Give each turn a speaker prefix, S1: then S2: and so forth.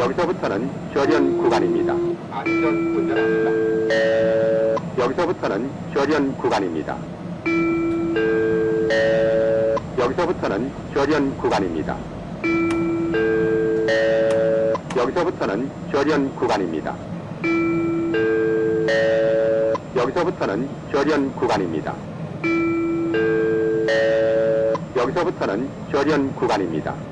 S1: 여기서부터는 절연 구간입니다.
S2: 안전 운전합니다.
S1: 여기서부터는 절연 구간입니다. 여기서부터는 절연 구간입니다. 여기서부터는 절연 구간입니다. 여기서부터는 절연 구간입니다. 여기서부터는 절연 구간입니다.